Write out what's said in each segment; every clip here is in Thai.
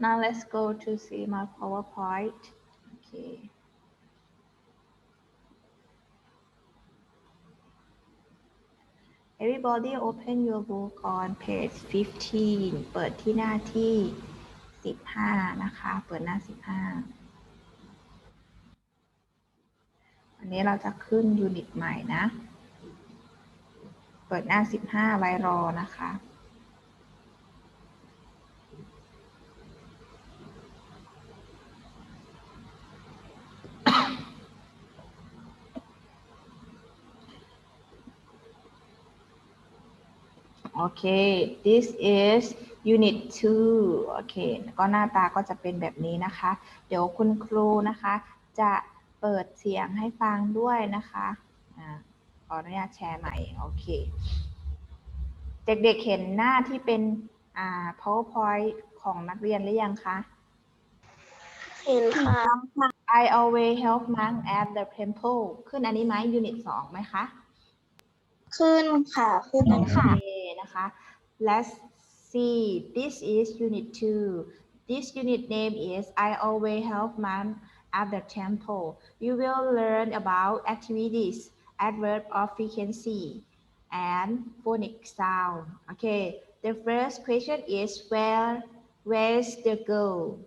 now let's go to see my PowerPoint okay everybody open your book on page 15 เปิดที่หน้าที่ 15 นะคะ เปิดหน้า 15 วันนี้เราจะขึ้นยูนิตใหม่นะ เปิดหน้า 15 ไว้รอนะคะ โอเค this is unit 2โอเคก็หน้าตาก็จะเป็นแบบนี้นะคะ เดี๋ยวคุณครูนะคะ จะเปิดเสียงให้ฟังด้วยนะคะอ่าขออนุญาตแชร์ใหม่โอเค เด็กๆเห็นหน้าที่เป็นอ่า powerpoint ของนักเรียนหรือยังคะ เห็นค่ะ I always help monk at the temple ขึ้นอันนี้ไหม unit 2ไหมคะ ขึ้นค่ะ ขึ้นแล้ว โอ ค่ะ เคนะคะ let's see this is unit 2 this unit name is I always help mom at the temple you will learn about activities adverb of frequency and phonic sound okay the first question is where where's the girl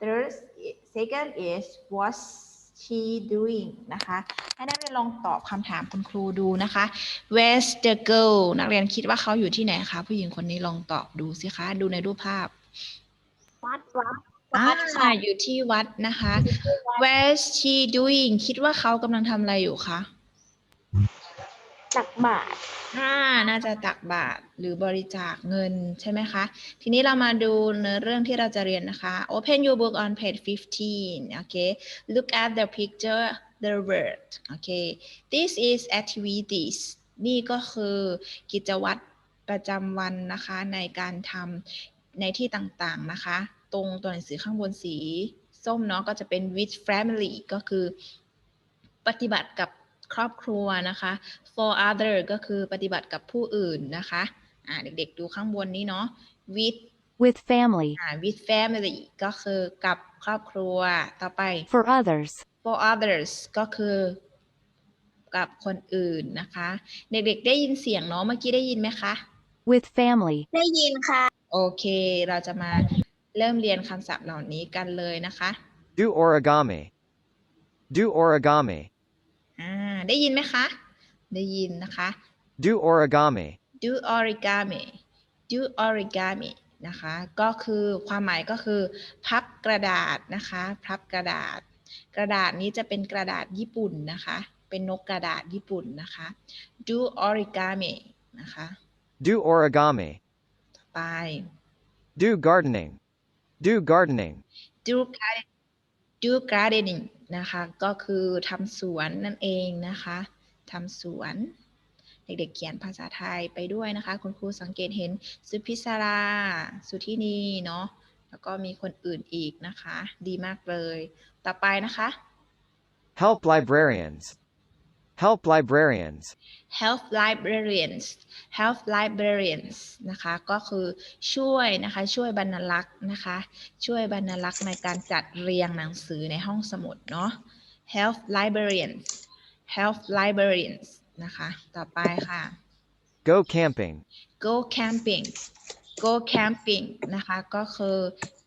third second is what's she doing นะคะ ให้นักเรียนลองตอบคำถามคุณครูดูนะคะ Where's the girl นักเรียนคิดว่าเขาอยู่ที่ไหนคะ ผู้หญิงคนนี้ลองตอบดูสิคะ ดูในรูปภาพ วัดวัดอ่าวัดค่ะอยู่ที่วัดนะคะ Where's she doing คิดว่าเขากำลังทำอะไรอยู่คะ ตักบาตรอ่าน่าจะตักบาตรหรือบริจาคเงินใช่ไหมคะ ทีนี้เรามาดูเนื้อเรื่องที่เราจะเรียนนะคะ Open your book on page 15 okay look at the picture the word okay this is activities นี่ก็คือกิจวัตรประจำวันนะคะในการทำในที่ต่างๆนะคะ ตรงตัวหนังสือข้างบนสี ส้มเนาะก็จะเป็น with family ก็คือปฏิบัติกับ ครอบครัวนะคะ for other ก็คือปฏิบัติกับผู้อื่นนะคะอ่าเด็กๆดูข้างบนนี้เนาะ with with family, อ่า with family ก็คือกับครอบครัวต่อไป for others, for others ก็คือกับคนอื่นนะคะ เด็กๆได้ยินเสียงเนาะเมื่อกี้ได้ยินไหมคะ with family, ได้ยินค่ะ โอเคเราจะมาเริ่มเรียนคำศัพท์เหล่านี้กันเลยนะคะ Do origami. Do origami. อ่า ได้ยินไหมคะ ได้ยินนะคะ Do origami. do origami do origami นะคะ ก็คือความหมายก็คือ พับกระดาษนะคะ พับกระดาษ กระดาษนี้จะเป็นกระดาษญี่ปุ่นนะคะ เป็นนกกระดาษญี่ปุ่นนะคะ do origami นะคะ Do origami. ไป Do gardening. Do gardening. do garden do gardening นะคะ ก็คือทำสวนนั่นเองนะคะทำสวน เด็กๆเขียนภาษาไทยไปด้วยนะคะ คุณครูสังเกตเห็นสุพิศรา สุทินีเนาะแล้วก็มีคนอื่นอีกนะคะ ดีมากเลย ต่อไปนะคะ Help librarians. Help librarians. help librarians help librarians นะคะก็คือช่วยนะคะช่วยบรรณารักษ์นะคะช่วยบรรณารักษ์ในการจัดเรียงหนังสือในห้องสมุดเนาะ help librarians help librarians นะคะต่อไปค่ะ Go camping. go camping go camping นะคะก็คือ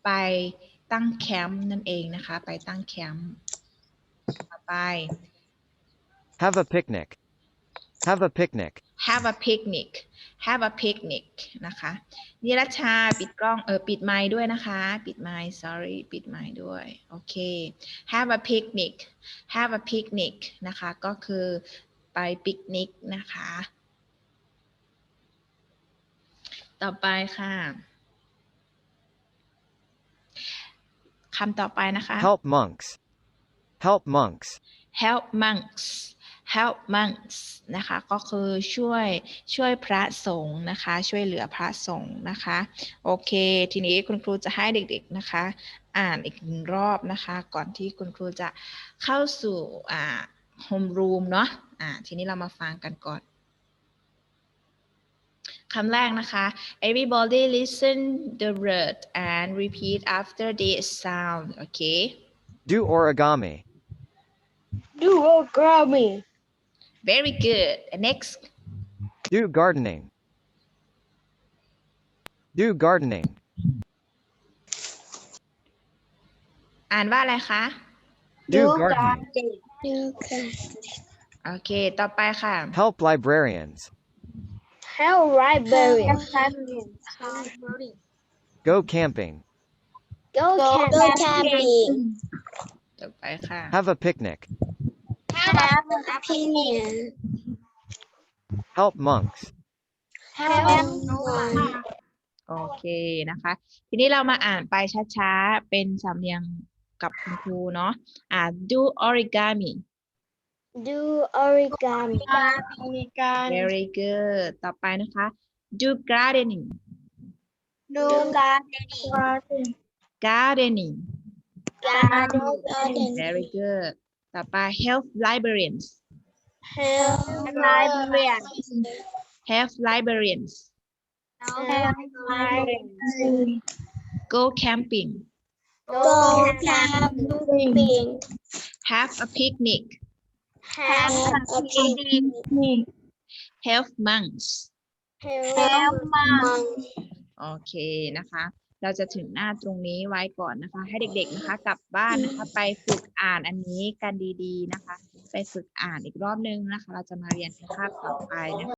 ไปตั้งแคมป์นั่นเองนะคะ ไปตั้งแคมป์ต่อไป Have a picnic. Have a picnic. have a picnic have a picnic นะคะนิรชาปิดกล้องเออปิดไมค์ด้วยนะคะ ปิดไมค์ sorry ปิดไมค์ด้วย โอเค have a picnic have a picnic นะคะ ก็คือไปปิกนิกนะคะ ต่อไปค่ะคำต่อไปนะคะ Help monks. Help monks. help monks help monks นะคะก็คือช่วยช่วยพระสงฆ์นะคะ ช่วยเหลือพระสงฆ์นะคะ โอเค ทีนี้คุณครูจะให้เด็กๆนะคะ อ่านอีกหนึ่งรอบนะคะ ก่อนที่คุณครูจะเข้าสู่อ่า homeroom เนาะอ่าทีนี้เรามาฟังกันก่อนคำแรกนะคะ everybody listen the word and repeat after the sound okay Do origami. Do origami. very good next Do gardening. Do gardening. อ่านว่าอะไรคะ Do gardening. Do โอเค ต่อไปค่ะ Help librarians. Help librarian. Go camping. Go camping. ต่อไปค่ะ Have a picnic. Have opinion. Help monks. Help one. โอเคนะคะ ทีนี้เรามาอ่านไปช้าๆ เป็นสำเนียงกับคุณครูเนาะอ่า do origami Do origami. Origami. very good ต่อไปนะคะ do gardening Do gardening. gardening Gardening. very good ต่อไป help librarians Help librarian. help librarians Help librarian. go camping Go camping. have a picnic Have a picnic. help monks Help monk. โอเคนะคะ เราจะถึงหน้าตรงนี้ไว้ก่อนนะคะ ให้เด็กๆนะคะ กลับบ้านนะคะ ไปฝึกอ่านอันนี้กันดีๆนะคะ ไปฝึกอ่านอีกรอบนึงนะคะ เราจะมาเรียนในคาบต่อไปนะคะ